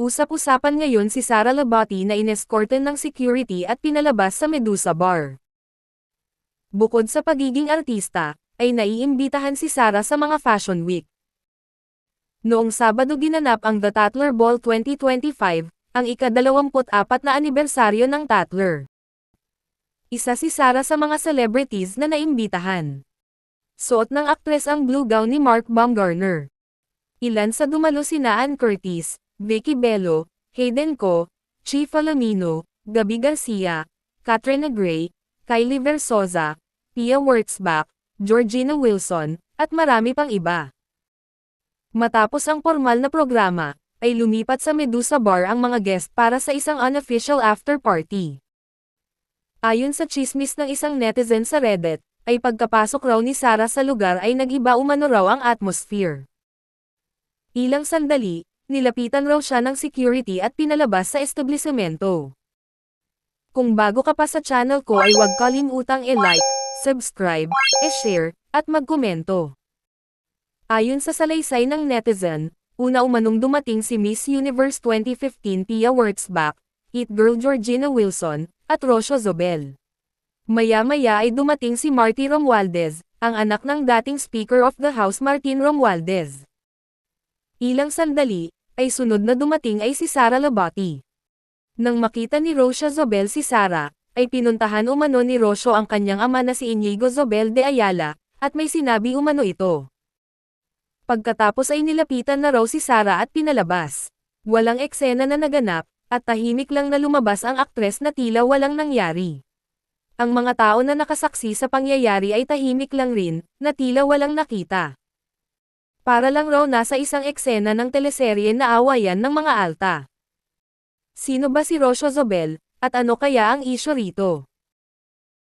Usap-usapan ngayon si Sara Labati na inescorten ng security at pinalabas sa Medusa Bar. Bukod sa pagiging artista, ay naiimbitahan si Sara sa mga Fashion Week. Noong Sabado ginanap ang The Tatler Ball 2025, ang ika-24 na anibersaryo ng Tatler. Isa si Sara sa mga celebrities na naimbitahan. Suot ng aktres ang blue gown ni Mark Baumgartner. Ilan sa dumalo sina Ann Curtis, Vicky Bello, Hayden Co, Chief Alamino, Gabi Garcia, Katrina Gray, Kylie Versosa, Pia Wurtzbach, Georgina Wilson, at marami pang iba. Matapos ang formal na programa, ay lumipat sa Medusa Bar ang mga guest para sa isang unofficial after party. Ayon sa chismis ng isang netizen sa Reddit, ay pagkapasok raw ni Sarah sa lugar ay nagiba umano raw ang atmosphere. Ilang sandali, nilapitan raw siya ng security at pinalabas sa establishmento. Kung bago ka pa sa channel ko ay huwag kalimutang i-like, subscribe, i-share, at magkomento. Ayon sa salaysay ng netizen, una umanong dumating si Miss Universe 2015 Pia Wurtzbach, It Girl Georgina Wilson, at Rosio Zobel. Maya-maya ay dumating si Marty Romualdez, ang anak ng dating Speaker of the House Martin Romualdez. Ilang sandali, ay sunod na dumating ay si Sara Labati. Nang makita ni Rosia Zobel si Sara, ay pinuntahan umano ni Rosio ang kanyang ama na si Inigo Zobel de Ayala, at may sinabi umano ito. Pagkatapos ay nilapitan na raw si Sara at pinalabas. Walang eksena na naganap, at tahimik lang na lumabas ang aktres na tila walang nangyari. Ang mga tao na nakasaksi sa pangyayari ay tahimik lang rin, na tila walang nakita. Para lang raw nasa isang eksena ng teleserye na awayan ng mga alta. Sino ba si Rosio Zobel, at ano kaya ang isyo rito?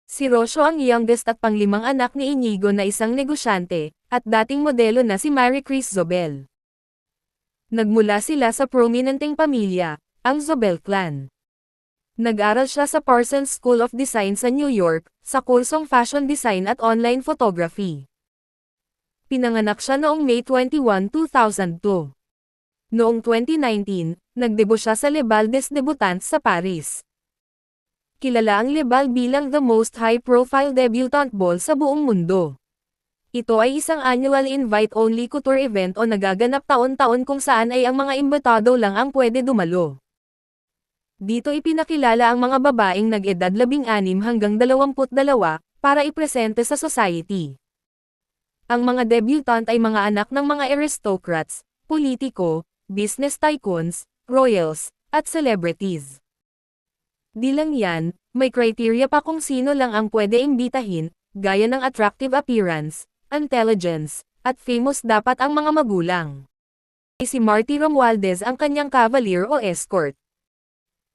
Si Rosio ang youngest at panglimang anak ni Inigo na isang negosyante, at dating modelo na si Mary Chris Zobel. Nagmula sila sa prominenteng pamilya, ang Zobel clan. Nag-aral siya sa Parsons School of Design sa New York, sa kursong Fashion Design at Online Photography. Pinanganak siya noong May 21, 2002. Noong 2019, nagdebo siya sa Le Bal des Debutants sa Paris. Kilala ang Le Bal bilang the most high-profile debutante ball sa buong mundo. Ito ay isang annual invite-only couture event o nagaganap taon-taon kung saan ay ang mga imbitado lang ang pwede dumalo. Dito ipinakilala ang mga babaeng nag-edad 16 hanggang 22 para ipresente sa society. Ang mga debutant ay mga anak ng mga aristocrats, politiko, business tycoons, royals, at celebrities. Di lang yan, may criteria pa kung sino lang ang pwede imbitahin, gaya ng attractive appearance, intelligence, at famous dapat ang mga magulang. Si Marty Romualdez ang kanyang cavalier o escort.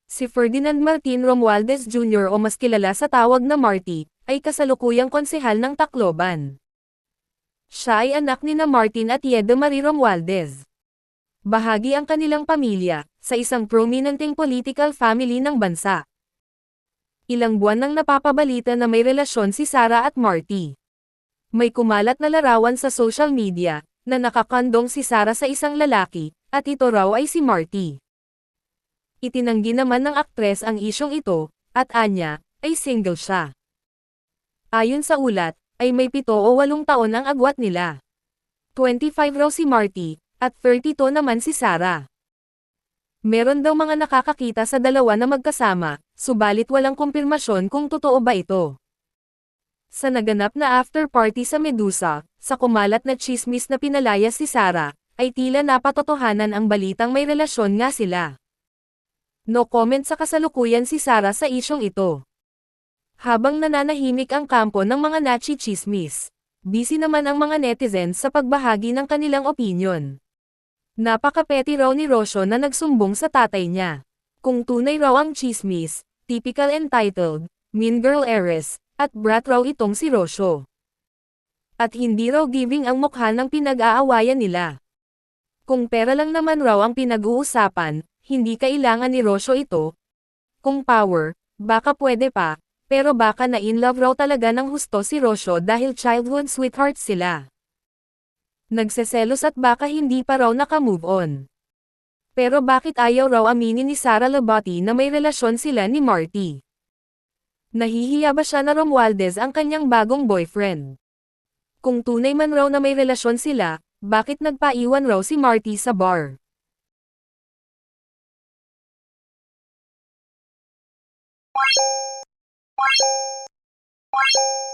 Si Ferdinand Martin Romualdez Jr. o mas kilala sa tawag na Marty, ay kasalukuyang konsehal ng Tacloban. Siya ay anak ni na Martin at Yeda Marie Romualdez. Bahagi ang kanilang pamilya, sa isang prominenteng political family ng bansa. Ilang buwan nang napapabalita na may relasyon si Sarah at Marty. May kumalat na larawan sa social media, na nakakandong si Sarah sa isang lalaki, at ito raw ay si Marty. Itinanggi naman ng aktres ang isyong ito, at anya, ay single siya. Ayon sa ulat, ay may pito o walong taon ang agwat nila. 25 raw si Marty, at 32 naman si Sarah. Meron daw mga nakakakita sa dalawa na magkasama, subalit walang kumpirmasyon kung totoo ba ito. Sa naganap na after party sa Medusa, sa kumalat na chismis na pinalaya si Sarah, ay tila napatotohanan ang balitang may relasyon nga sila. No comment sa kasalukuyan si Sarah sa isyong ito. Habang nananahimik ang kampo ng mga nachi chismis, busy naman ang mga netizens sa pagbahagi ng kanilang opinion. Napakapeti raw ni Rosio na nagsumbong sa tatay niya. Kung tunay raw ang chismis, typical entitled, mean girl heiress, at brat raw itong si Rosio. At hindi raw giving ang mukha ng pinag-aawayan nila. Kung pera lang naman raw ang pinag-uusapan, hindi kailangan ni Rosio ito. Kung power, baka pwede pa, pero baka na in love raw talaga ng husto si Rosio dahil childhood sweetheart sila. Nagseselos at baka hindi pa raw nakamove on. Pero bakit ayaw raw aminin ni Sara Labati na may relasyon sila ni Marty? Nahihiya ba siya na Romualdez ang kanyang bagong boyfriend? Kung tunay man raw na may relasyon sila, bakit nagpaiwan raw si Marty sa bar? you